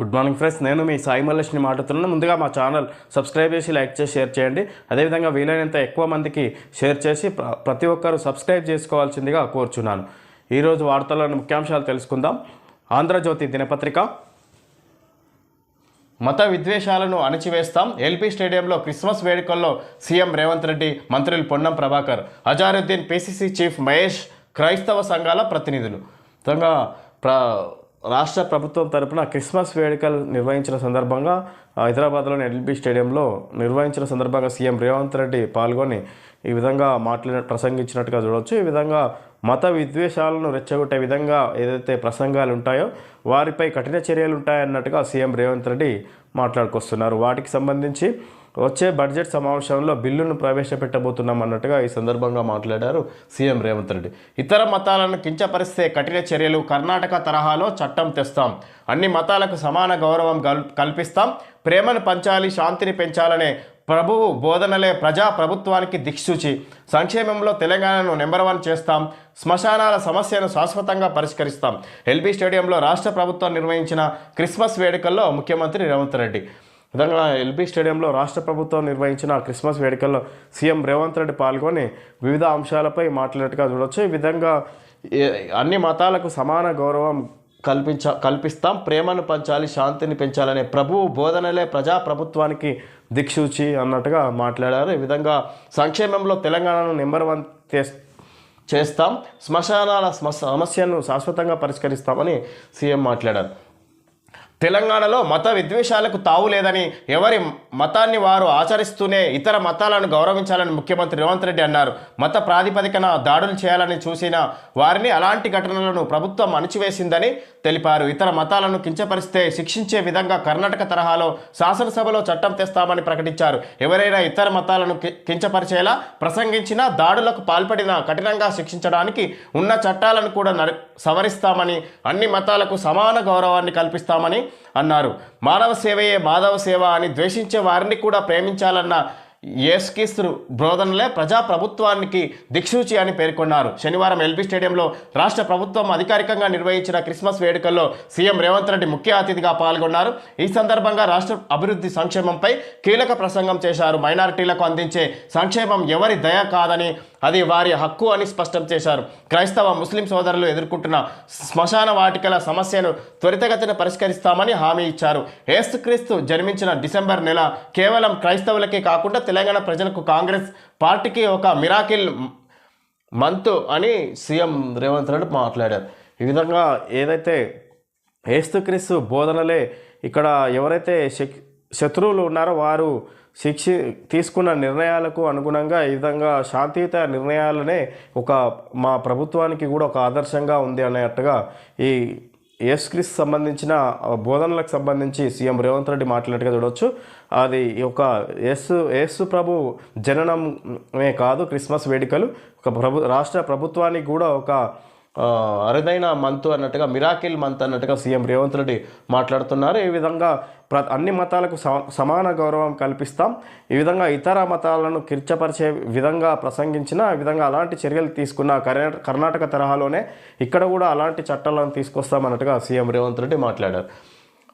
Good morning friends నేను మీ సాయి మల్లేష్ని మాట్లాడుతున్నాను. ముందుగా మా ఛానల్ సబ్స్క్రైబ్ చేసి లైక్ చేసి షేర్ చేయండి. అదేవిధంగా వీలైనంత ఎక్కువ మందికి షేర్ చేసి ప్ర- ప్రతి ఒక్కరూ సబ్స్క్రైబ్ చేసుకోవాల్సిందిగా కోరుచున్నాను. ఈరోజు వార్తల్లోని ముఖ్యాంశాలు తెలుసుకుందాం. ఆంధ్రజ్యోతి దినపత్రిక. మత విద్వేషాలను అణచివేస్తాం. ఎల్పీ స్టేడియంలో క్రిస్మస్ వేడుకల్లో సీఎం రేవంత్ రెడ్డి మంత్రులు పొన్నం ప్రభాకర్ అజారుద్దీన్ పిసిసి చీఫ్ మహేష్ క్రైస్తవ సంఘాల ప్రతినిధులు. ప్ర రాష్ట్ర ప్రభుత్వం తరపున క్రిస్మస్ వేడుకలు నిర్వహించిన సందర్భంగా హైదరాబాద్లోని ఎల్బీ స్టేడియంలో నిర్వహించిన సందర్భంగా సీఎం రేవంత్ రెడ్డి పాల్గొని ఈ విధంగా మాట్లాడి ప్రసంగించినట్టుగా చూడవచ్చు ఈ విధంగా మత విద్వేషాలను రెచ్చగొట్టే విధంగా ఏదైతే ప్రసంగాలు ఉంటాయో వారిపై కఠిన చర్యలు ఉంటాయన్నట్టుగా సీఎం రేవంత్ రెడ్డి మాట్లాడుకొస్తున్నారు. వాటికి సంబంధించి వచ్చే బడ్జెట్ సమావేశంలో బిల్లును ప్రవేశపెట్టబోతున్నాం అన్నట్టుగా ఈ సందర్భంగా మాట్లాడారు సీఎం రేవంత్ రెడ్డి. ఇతర మతాలను కించపరిస్తే కఠిన చర్యలు కర్ణాటక తరహాలో చట్టం తెస్తాం. అన్ని మతాలకు సమాన గౌరవం కల్- కల్పిస్తాం. ప్రేమను పంచాలి శాంతిని పెంచాలనే ప్రభువు బోధనలే ప్రజా ప్రభుత్వానికి దిక్సూచి. సంక్షేమంలో తెలంగాణను నెంబర్ వన్ చేస్తాం. శ్మశానాల సమస్యను శాశ్వతంగా పరిష్కరిస్తాం. ఎల్బీ స్టేడియంలో రాష్ట్ర ప్రభుత్వం నిర్వహించిన క్రిస్మస్ వేడుకల్లో ముఖ్యమంత్రి రేవంత్ రెడ్డి. విధంగా ఎల్బీ స్టేడియంలో రాష్ట్ర ప్రభుత్వం నిర్వహించిన క్రిస్మస్ వేడుకల్లో సీఎం రేవంత్ రెడ్డి పాల్గొని వివిధ అంశాలపై మాట్లాడినట్టుగా చూడొచ్చు. ఈ విధంగా అన్ని మతాలకు సమాన గౌరవం కల్పించ కల్పిస్తాం ప్రేమను పంచాలి శాంతిని పెంచాలనే ప్రభువు బోధనలే ప్రజా ప్రభుత్వానికి దిక్సూచి అన్నట్టుగా మాట్లాడారు. ఈ విధంగా సంక్షేమంలో తెలంగాణను నెంబర్ వన్ చేస్- చేస్తాం. శ్మశానాల సమస్యను శాశ్వతంగా పరిష్కరిస్తామని సీఎం మాట్లాడారు. తెలంగాణలో మత విద్వేషాలకు తావు లేదని ఎవరి మతాన్ని వారు ఆచరిస్తూనే ఇతర మతాలను గౌరవించాలని ముఖ్యమంత్రి రేవంత్ రెడ్డి అన్నారు. మత ప్రాతిపదికన దాడులు చేయాలని చూసిన వారిని అలాంటి ఘటనలను ప్రభుత్వం అణిచివేసిందని తెలిపారు. ఇతర మతాలను కించపరిస్తే శిక్షించే విధంగా కర్ణాటక తరహాలో శాసనసభలో చట్టం తెస్తామని ప్రకటించారు. ఎవరైనా ఇతర మతాలను కించపరిచేలా ప్రసంగించిన దాడులకు పాల్పడిన కఠినంగా శిక్షించడానికి ఉన్న చట్టాలను కూడా సవరిస్తామని అన్ని మతాలకు సమాన గౌరవాన్ని కల్పిస్తామని అన్నారు. మానవ సేవయే మాధవ సేవ అని ద్వేషించే వారిని కూడా ప్రేమించాలన్న ఎస్కిస్రు బోధనలే ప్రజా ప్రభుత్వానికి దిక్సూచి అని పేర్కొన్నారు. శనివారం ఎల్బీ స్టేడియంలో రాష్ట్ర ప్రభుత్వం అధికారికంగా నిర్వహించిన క్రిస్మస్ వేడుకల్లో సీఎం రేవంత్ రెడ్డి ముఖ్య అతిథిగా పాల్గొన్నారు. ఈ సందర్భంగా రాష్ట్ర అభివృద్ధి సంక్షేమంపై కీలక ప్రసంగం చేశారు. మైనారిటీలకు అందించే సంక్షేమం ఎవరి దయ కాదని అది వారి హక్కు అని స్పష్టం చేశారు. క్రైస్తవ ముస్లిం సోదరులు ఎదుర్కొంటున్న శ్మశాన వాటికల సమస్యను త్వరితగతిన పరిష్కరిస్తామని హామీ ఇచ్చారు. ఏసుక్రీస్తు జన్మించిన డిసెంబర్ నెల కేవలం క్రైస్తవులకే కాకుండా తెలంగాణ ప్రజలకు కాంగ్రెస్ పార్టీకి ఒక మిరాకిల్ మంత్ అని సీఎం రేవంత్ రెడ్డి మాట్లాడారు. ఈ విధంగా ఏదైతే ఏస్తుక్రీస్తు బోధనలే ఇక్కడ ఎవరైతే శక్- శత్రువులు ఉన్నారో వారు శిక్ష తీసుకున్న నిర్ణయాలకు అనుగుణంగా ఈ విధంగా శాంతియుత నిర్ణయాలనే ఒక మా ప్రభుత్వానికి కూడా ఒక ఆదర్శంగా ఉంది అన్నట్టుగా ఈ యేసుక్రీస్ సంబంధించిన బోధనలకు సంబంధించి సీఎం రేవంత్ రెడ్డి మాట్లాడినట్టుగా చూడవచ్చు అది ఒక యేసు యేసు ప్రభు జననమే కాదు క్రిస్మస్ వేడుకలు. ఒక ప్రభు రాష్ట్ర ప్రభుత్వానికి కూడా ఒక అరుదైన మంత్ అన్నట్టుగా మిరాకిల్ మంత్ అన్నట్టుగా సీఎం రేవంత్ రెడ్డి మాట్లాడుతున్నారు. ఈ విధంగా ప్ర అన్ని మతాలకు సమాన గౌరవం కల్పిస్తాం. ఈ విధంగా ఇతర మతాలను కిర్చపరిచే విధంగా ప్రసంగించిన ఈ విధంగా అలాంటి చర్యలు తీసుకున్న కర్ణాటక తరహాలోనే ఇక్కడ కూడా అలాంటి చట్టాలను తీసుకొస్తామన్నట్టుగా సీఎం రేవంత్ రెడ్డి మాట్లాడారు.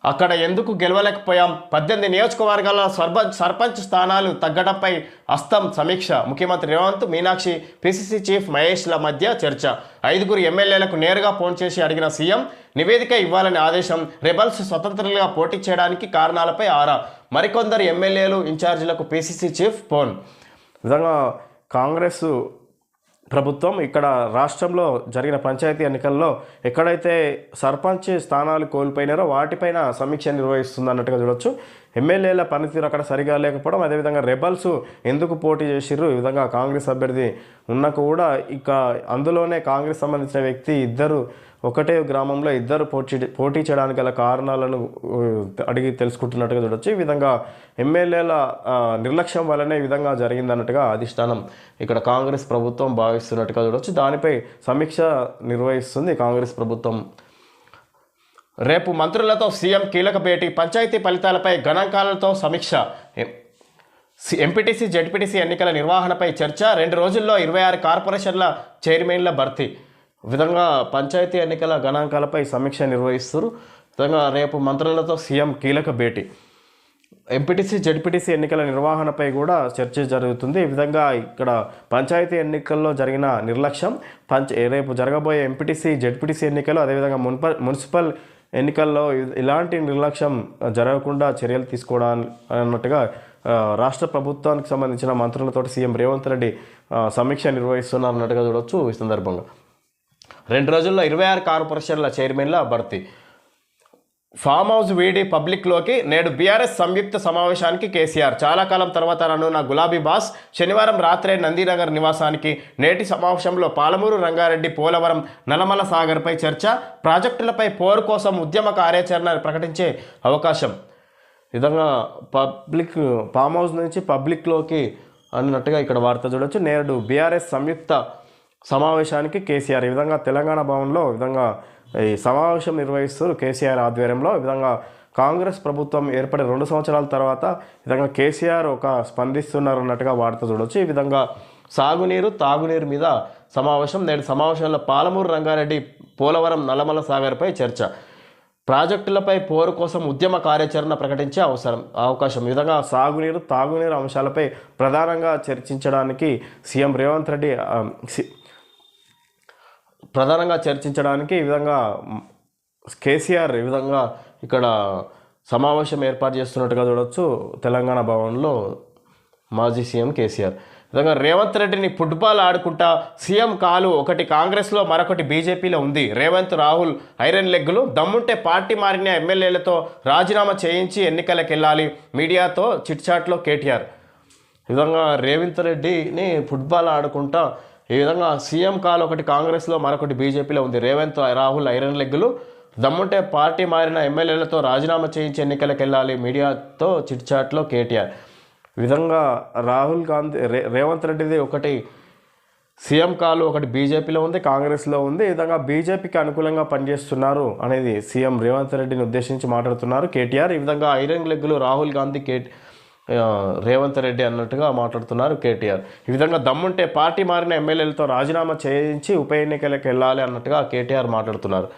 అక్కడ ఎందుకు గెలవలేకపోయాం? పద్దెనిమిది నియోజకవర్గాల సర్పంచ్ సర్పంచ్ స్థానాలు తగ్గడంపై అస్తం సమీక్ష. ముఖ్యమంత్రి రేవంత్ మీనాక్షి పిసిసి చీఫ్ మహేష్ల మధ్య చర్చ. ఐదుగురు ఎమ్మెల్యేలకు నేరుగా ఫోన్ చేసి అడిగిన సీఎం నివేదిక ఇవ్వాలని ఆదేశం రెబల్స్ స్వతంత్రులుగా పోటీ చేయడానికి కారణాలపై ఆరా. మరికొందరు ఎమ్మెల్యేలు ఇన్ఛార్జీలకు పిసిసి చీఫ్ ఫోన్. నిజంగా విధంగా కాంగ్రెస్ ప్రభుత్వం ఇక్కడ రాష్ట్రంలో జరిగిన పంచాయతీ ఎన్నికల్లో ఎక్కడైతే సర్పంచ్ స్థానాలు కోల్పోయినారో వాటిపైన సమీక్ష నిర్వహిస్తుంది అన్నట్టుగా చూడొచ్చు. ఎమ్మెల్యేల పనితీరు అక్కడ సరిగా లేకపోవడం అదేవిధంగా రెబల్స్ ఎందుకు పోటీ చేసిర్రు ఈ విధంగా కాంగ్రెస్ అభ్యర్థి ఉన్న కూడా ఇక అందులోనే కాంగ్రెస్ సంబంధించిన వ్యక్తి ఇద్దరు ఒకటే గ్రామంలో ఇద్దరు పోటీ పోటీ చేయడానికి గల కారణాలను అడిగి తెలుసుకుంటున్నట్టుగా చూడొచ్చు. ఈ విధంగా ఎమ్మెల్యేల నిర్లక్ష్యం వల్లనే ఈ విధంగా జరిగిందన్నట్టుగా అధిష్టానం ఇక్కడ కాంగ్రెస్ ప్రభుత్వం భావిస్తున్నట్టుగా చూడొచ్చు. దానిపై సమీక్ష నిర్వహిస్తుంది కాంగ్రెస్ ప్రభుత్వం. రేపు మంత్రులతో సీఎం కీలక భేటీ. పంచాయతీ ఫలితాలపై గణాంకాలతో సమీక్ష. ఎం- సి- ఎంపీటీసీ జడ్పీటీసీ ఎన్నికల నిర్వహణపై చర్చ. రెండు రోజుల్లో ఇరవై ఆరు కార్పొరేషన్ల చైర్మన్ల భర్తీ. విధంగా పంచాయతీ ఎన్నికల గణాంకాలపై సమీక్ష నిర్వహిస్తారు. విధంగా రేపు మంత్రులతో సీఎం కీలక భేటీ. ఎంపీటీసీ జడ్పీటీసీ ఎన్నికల నిర్వహణపై కూడా చర్చ జరుగుతుంది. ఈ విధంగా ఇక్కడ పంచాయతీ ఎన్నికల్లో జరిగిన నిర్లక్ష్యం పంచ రేపు జరగబోయే ఎంపీటీసీ జడ్పీటీసీ ఎన్నికలు అదేవిధంగా మున్ప మున్సిపల్ ఎన్నికల్లో ఇలాంటి నిర్లక్ష్యం జరగకుండా చర్యలు తీసుకోవడానికి అన్నట్టుగా రాష్ట్ర ప్రభుత్వానికి సంబంధించిన మంత్రులతో సీఎం రేవంత్ రెడ్డి సమీక్ష నిర్వహిస్తున్నారు అన్నట్టుగా చూడొచ్చు ఈ సందర్భంగా. రెండు రోజుల్లో ఇరవై ఆరు కార్పొరేషన్ల చైర్మన్ల భర్తీ. ఫామ్ హౌస్ వీడి పబ్లిక్లోకి నేడు బీఆర్ఎస్ సంయుక్త సమావేశానికి కేసీఆర్. చాలా కాలం తర్వాత రానున్న గులాబీ బాస్ శనివారం రాత్రే నందీనగర్ నివాసానికి నేటి సమావేశంలో పాలమూరు రంగారెడ్డి పోలవరం నలమల సాగర్పై చర్చ ప్రాజెక్టులపై పోరు కోసం ఉద్యమ కార్యాచరణ ప్రకటించే అవకాశం. విధంగా పబ్లిక్ ఫామ్ హౌస్ నుంచి పబ్లిక్లోకి అన్నట్టుగా ఇక్కడ వార్త చూడొచ్చు. నేడు బీఆర్ఎస్ సంయుక్త సమావేశానికి కేసీఆర్ ఈ విధంగా తెలంగాణ భవన్లో ఈ విధంగా ఈ సమావేశం నిర్వహిస్తూ కేసీఆర్ ఆధ్వర్యంలో ఈ విధంగా కాంగ్రెస్ ప్రభుత్వం ఏర్పడిన రెండు సంవత్సరాల తర్వాత విధంగా కేసీఆర్ ఒక స్పందిస్తున్నారు అన్నట్టుగా వార్త చూడొచ్చు. ఈ విధంగా సాగునీరు తాగునీరు మీద సమావేశం నేడు సమావేశంలో పాలమూరు రంగారెడ్డి పోలవరం నల్లమల సాగర్పై చర్చ. ప్రాజెక్టులపై పోరు కోసం ఉద్యమ కార్యాచరణ ప్రకటించే అవసరం అవకాశం. ఈ విధంగా సాగునీరు తాగునీరు అంశాలపై ప్రధానంగా చర్చించడానికి సీఎం రేవంత్ రెడ్డి సి- ప్రధానంగా చర్చించడానికి ఈ విధంగా కేసీఆర్ ఈ విధంగా ఇక్కడ సమావేశం ఏర్పాటు చేస్తున్నట్టుగా చూడొచ్చు. తెలంగాణ భవన్లో మాజీ సీఎం కేసీఆర్. విధంగా రేవంత్ రెడ్డిని ఫుట్బాల్ ఆడుకుంటా సీఎం కాలు ఒకటి కాంగ్రెస్లో మరొకటి బీజేపీలో ఉంది. రేవంత్ రాహుల్ ఐరన్ లెగ్గులు దమ్ముంటే పార్టీ మారిన ఎమ్మెల్యేలతో రాజీనామా చేయించి ఎన్నికలకు వెళ్ళాలి. మీడియాతో చిట్చాట్లో కేటీఆర్. ఈ విధంగా రేవంత్ రెడ్డిని ఫుట్బాల్ ఆడుకుంటా ఈ విధంగా సీఎం కాల్ ఒకటి కాంగ్రెస్లో మరొకటి బీజేపీలో ఉంది. రేవంత్ రాహుల్ ఐరన్ లెగ్గులు దమ్ముంటే పార్టీ మారిన ఎమ్మెల్యేలతో రాజీనామా చేయించి ఎన్నికలకు వెళ్ళాలి మీడియాతో చిట్చాట్లో కేటీఆర్. విధంగా రాహుల్ గాంధీ రే రేవంత్ రెడ్డిది ఒకటి సీఎం కాలు ఒకటి బీజేపీలో ఉంది కాంగ్రెస్లో ఉంది. ఈ విధంగా బీజేపీకి అనుకూలంగా పనిచేస్తున్నారు అనేది సీఎం రేవంత్ రెడ్డిని ఉద్దేశించి మాట్లాడుతున్నారు కేటీఆర్. ఈ విధంగా ఐరన్ లెగ్గులు రాహుల్ గాంధీ కే రేవంత్ రెడ్డి అన్నట్టుగా మాట్లాడుతున్నారు కేటీఆర్. ఈ విధంగా దమ్ముంటే పార్టీ మారిన ఎమ్మెల్యేలతో రాజీనామా చేయించి ఉప ఎన్నికలకు వెళ్ళాలి అన్నట్టుగా కేటీఆర్ మాట్లాడుతున్నారు.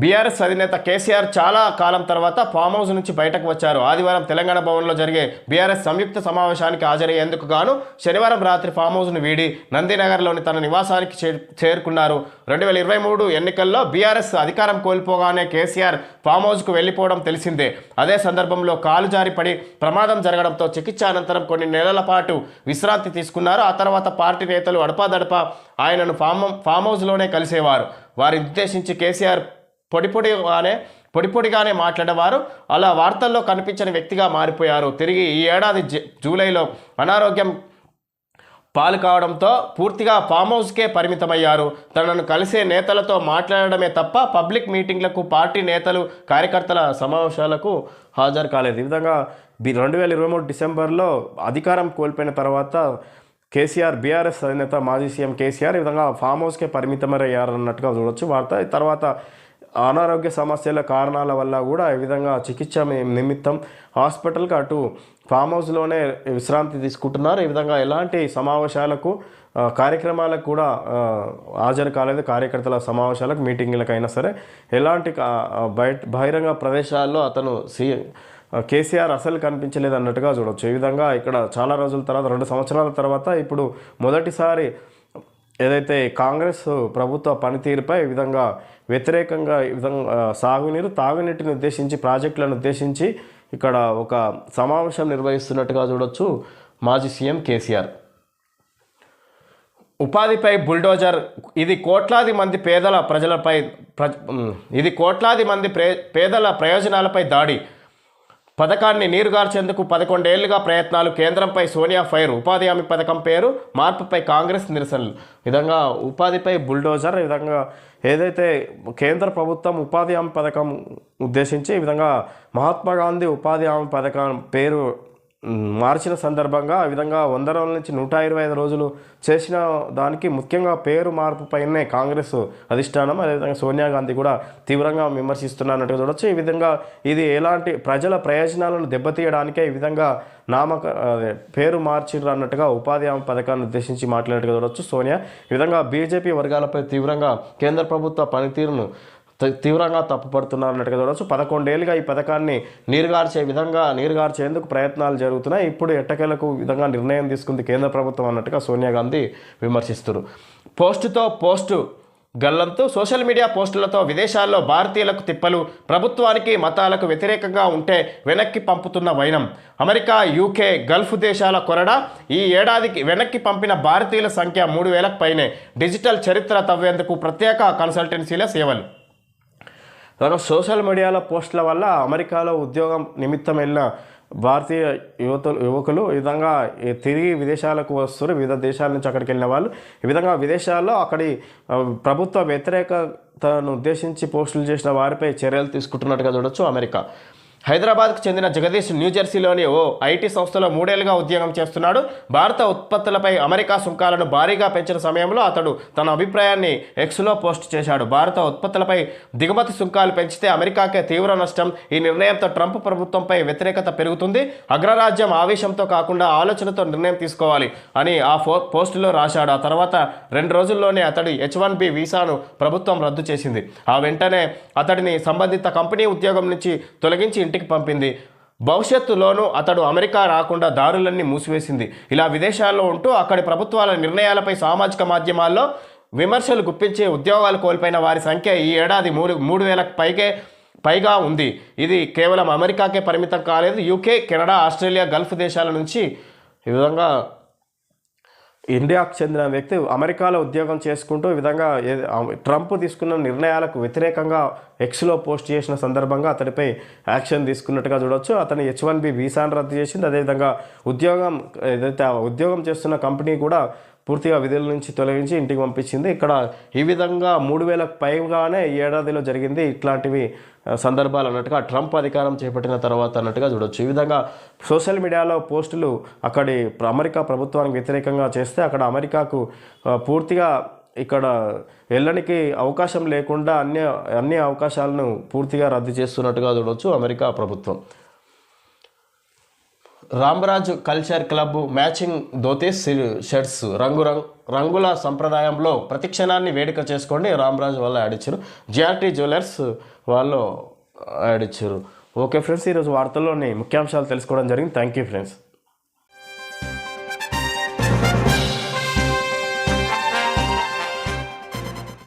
బీఆర్ఎస్ అధినేత కేసీఆర్ చాలా కాలం తర్వాత ఫామ్ హౌస్ నుంచి బయటకు వచ్చారు. ఆదివారం తెలంగాణ భవన్లో జరిగే బీఆర్ఎస్ సంయుక్త సమావేశానికి హాజరయ్యేందుకు గాను శనివారం రాత్రి ఫామ్ హౌస్ను వీడి నందినగర్లోని తన నివాసానికి చేరుకున్నారు. రెండు వేల ఇరవై మూడు ఎన్నికల్లో బీఆర్ఎస్ అధికారం కోల్పోగానే కేసీఆర్ ఫామ్ హౌస్కు వెళ్ళిపోవడం తెలిసిందే. అదే సందర్భంలో కాలు జారి పడి ప్రమాదం జరగడంతో చికిత్స అనంతరం కొన్ని నెలల పాటు విశ్రాంతి తీసుకున్నారు. ఆ తర్వాత పార్టీ నేతలు అడపాదడపా ఆయనను ఫామ్ ఫామ్ హౌస్లోనే కలిసేవారు. వారిని ఉద్దేశించి కేసీఆర్ పొడి పొడిగానే పొడి పొడిగానే మాట్లాడేవారు. అలా వార్తల్లో కనిపించని వ్యక్తిగా మారిపోయారు. తిరిగి ఈ ఏడాది జూలైలో అనారోగ్యం పాలు కావడంతో పూర్తిగా ఫామ్ హౌస్కే పరిమితమయ్యారు. తనను కలిసే నేతలతో మాట్లాడడమే తప్ప పబ్లిక్ మీటింగ్లకు పార్టీ నేతలు కార్యకర్తల సమావేశాలకు హాజరు కాలేదు. ఈ విధంగా బి రెండు వేల ఇరవై మూడు డిసెంబర్లో అధికారం కోల్పోయిన తర్వాత కేసీఆర్ బీఆర్ఎస్ అధినేత మాజీ సీఎం కేసీఆర్ ఈ విధంగా ఫామ్ హౌస్కే పరిమితమయ్యారన్నట్టుగా చూడొచ్చు వార్త. తర్వాత అనారోగ్య సమస్యల కారణాల వల్ల కూడా ఈ విధంగా చికిత్స నిమిత్తం హాస్పిటల్కి అటు ఫామ్ హౌస్లోనే విశ్రాంతి తీసుకుంటున్నారు. ఈ విధంగా ఎలాంటి సమావేశాలకు కార్యక్రమాలకు కూడా హాజరు కాలేదు. కార్యకర్తల సమావేశాలకు మీటింగ్లకైనా సరే ఎలాంటి కా- బయట బహిరంగ ప్రదేశాల్లో అతను సి కేసీఆర్ అసలు కనిపించలేదు అన్నట్టుగా చూడొచ్చు. ఈ విధంగా ఇక్కడ చాలా రోజుల తర్వాత రెండు సంవత్సరాల తర్వాత ఇప్పుడు మొదటిసారి ఏదైతే కాంగ్రెస్ ప్రభుత్వ పనితీరుపై ఈ విధంగా వ్యతిరేకంగా ఈ విధంగా సాగునీరు తాగునీటిని ఉద్దేశించి ప్రాజెక్టులను ఉద్దేశించి ఇక్కడ ఒక సమావేశం నిర్వహిస్తున్నట్టుగా చూడొచ్చు మాజీ సీఎం కేసీఆర్. ఉపాధిపై బుల్డోజర్ ఇది కోట్లాది మంది పేదల ప్రజలపై ప్ర ఇది కోట్లాది మంది ప్రే పేదల ప్రయోజనాలపై దాడి. పథకాన్ని నీరుగార్చేందుకు పదకొండేళ్ళుగా ప్రయత్నాలు కేంద్రంపై సోనియా ఫైర్ ఉపాధి హామీ పథకం పేరు మార్పుపై కాంగ్రెస్ నిరసనలు. విధంగా ఉపాధిపై బుల్డోజర్ ఈ విధంగా ఏదైతే కేంద్ర ప్రభుత్వం ఉపాధి హామీ పథకం ఉద్దేశించి ఈ విధంగా మహాత్మా గాంధీ ఉపాధి హామీ పథకం పేరు మార్చిన సందర్భంగా ఆ విధంగా వంద రోజుల నుంచి నూట ఇరవై ఐదు రోజులు చేసిన దానికి ముఖ్యంగా పేరు మార్పు పైనే కాంగ్రెస్ అధిష్టానం అదేవిధంగా సోనియా గాంధీ కూడా తీవ్రంగా విమర్శిస్తున్నట్టుగా చూడొచ్చు. ఈ విధంగా ఇది ఎలాంటి ప్రజల ప్రయోజనాలను దెబ్బతీయడానికే ఈ విధంగా నామక పేరు మార్చిర్రు అన్నట్టుగా ఉపాధి హామీ పథకాన్ని ఉద్దేశించి మాట్లాడినట్టుగా చూడొచ్చు సోనియా. ఈ విధంగా బీజేపీ వర్గాలపై తీవ్రంగా కేంద్ర ప్రభుత్వ పనితీరును తీవ్రంగా తప్పుపడుతున్నారు అన్నట్టుగా చూడవచ్చు పదకొండేళ్ళుగా ఈ పథకాన్ని నీరుగార్చే విధంగా నీరుగార్చేందుకు ప్రయత్నాలు జరుగుతున్నాయి. ఇప్పుడు ఎట్టకేలకు విధంగా నిర్ణయం తీసుకుంది కేంద్ర ప్రభుత్వం అన్నట్టుగా సోనియా గాంధీ విమర్శిస్తారు. పోస్టుతో పోస్టు గల్లంతు సోషల్ మీడియా పోస్టులతో విదేశాల్లో భారతీయులకు తిప్పలు ప్రభుత్వానికి మతాలకు వ్యతిరేకంగా ఉంటే వెనక్కి పంపుతున్న వైనం. అమెరికా యూకే గల్ఫ్ దేశాల కొరడ ఈ ఏడాదికి వెనక్కి పంపిన భారతీయుల సంఖ్య మూడు వేలకు పైనే. డిజిటల్ చరిత్ర తవ్వేందుకు ప్రత్యేక కన్సల్టెన్సీల సేవలు. తన సోషల్ మీడియాలో పోస్టుల వల్ల అమెరికాలో ఉద్యోగం నిమిత్తం వెళ్ళిన భారతీయ యువతలు యువకులు ఈ విధంగా తిరిగి విదేశాలకు వస్తారు వివిధ దేశాల నుంచి అక్కడికి వెళ్ళిన వాళ్ళు ఈ విధంగా విదేశాల్లో అక్కడి ప్రభుత్వ వ్యతిరేకతను ఉద్దేశించి పోస్టులు చేసిన వారిపై చర్యలు తీసుకుంటున్నట్టుగా చూడొచ్చు అమెరికా. హైదరాబాద్కు చెందిన జగదీష్ న్యూజెర్సీలోని ఓ ఐటీ సంస్థలో మూడేళ్ళుగా ఉద్యోగం చేస్తున్నాడు. భారత ఉత్పత్తులపై అమెరికా సుంకాలను భారీగా పెంచిన సమయంలో అతడు తన అభిప్రాయాన్ని ఎక్స్లో పోస్ట్ చేశాడు. భారత ఉత్పత్తులపై దిగుమతి సుంకాలు పెంచితే అమెరికాకే తీవ్ర నష్టం. ఈ నిర్ణయంతో ట్రంప్ ప్రభుత్వంపై వ్యతిరేకత పెరుగుతుంది. అగ్రరాజ్యం ఆవేశంతో కాకుండా ఆలోచనతో నిర్ణయం తీసుకోవాలి అని ఆ ఫో పోస్టులో రాశాడు. ఆ తర్వాత రెండు రోజుల్లోనే అతడి హెచ్ వన్ బి వీసాను ప్రభుత్వం రద్దు చేసింది. ఆ వెంటనే అతడిని సంబంధిత కంపెనీ ఉద్యోగం నుంచి తొలగించి ఇంటికి పంపింది. భవిష్యత్తులోనూ అతడు అమెరికా రాకుండా దారులన్నీ మూసివేసింది. ఇలా విదేశాల్లో ఉంటూ అక్కడి ప్రభుత్వాల నిర్ణయాలపై సామాజిక మాధ్యమాల్లో విమర్శలు గుప్పించి ఉద్యోగాలు కోల్పోయిన వారి సంఖ్య ఈ ఏడాది మూడు మూడు వేలకు పైకే పైగా ఉంది. ఇది కేవలం అమెరికాకే పరిమితం కాలేదు. యూకే కెనడా ఆస్ట్రేలియా గల్ఫ్ దేశాల నుంచి ఈ విధంగా ఇండియాకు చెందిన వ్యక్తి అమెరికాలో ఉద్యోగం చేసుకుంటూ ఈ విధంగా ట్రంప్ తీసుకున్న నిర్ణయాలకు వ్యతిరేకంగా ఎక్స్లో పోస్ట్ చేసిన సందర్భంగా అతడిపై యాక్షన్ తీసుకున్నట్టుగా చూడొచ్చు. అతని హెచ్ వన్ బి వీసాను రద్దు చేసింది. అదేవిధంగా ఉద్యోగం ఏదైతే ఉద్యోగం చేస్తున్న కంపెనీ కూడా పూర్తిగా విధుల నుంచి తొలగించి ఇంటికి పంపించింది. ఇక్కడ ఈ విధంగా మూడు వేలకు పైగానే ఏడాదిలో జరిగింది ఇట్లాంటివి సందర్భాలు అన్నట్టుగా ట్రంప్ అధికారం చేపట్టిన తర్వాత అన్నట్టుగా చూడొచ్చు. ఈ విధంగా సోషల్ మీడియాలో పోస్టులు అక్కడి అమెరికా ప్రభుత్వానికి వ్యతిరేకంగా చేస్తే అక్కడ అమెరికాకు పూర్తిగా ఇక్కడ వెళ్ళడానికి అవకాశం లేకుండా అన్ని అన్ని అవకాశాలను పూర్తిగా రద్దు చేస్తున్నట్టుగా చూడొచ్చు అమెరికా ప్రభుత్వం. Ramaraju culture club matching dhotis shirts రంగు రంగు రంగుల సంప్రదాయంలో ప్రతి క్షణాన్ని వేడుక చేసుకోండి. రామరాజు వాళ్ళు ఆడిచ్చారు జిఆర్టీ జ్యువెలర్స్ వాళ్ళు ఆడిచ్చారు ఓకే ఫ్రెండ్స్ ఈరోజు వార్తల్లోని ముఖ్యాంశాలు తెలుసుకోవడం జరిగింది. Thank you friends.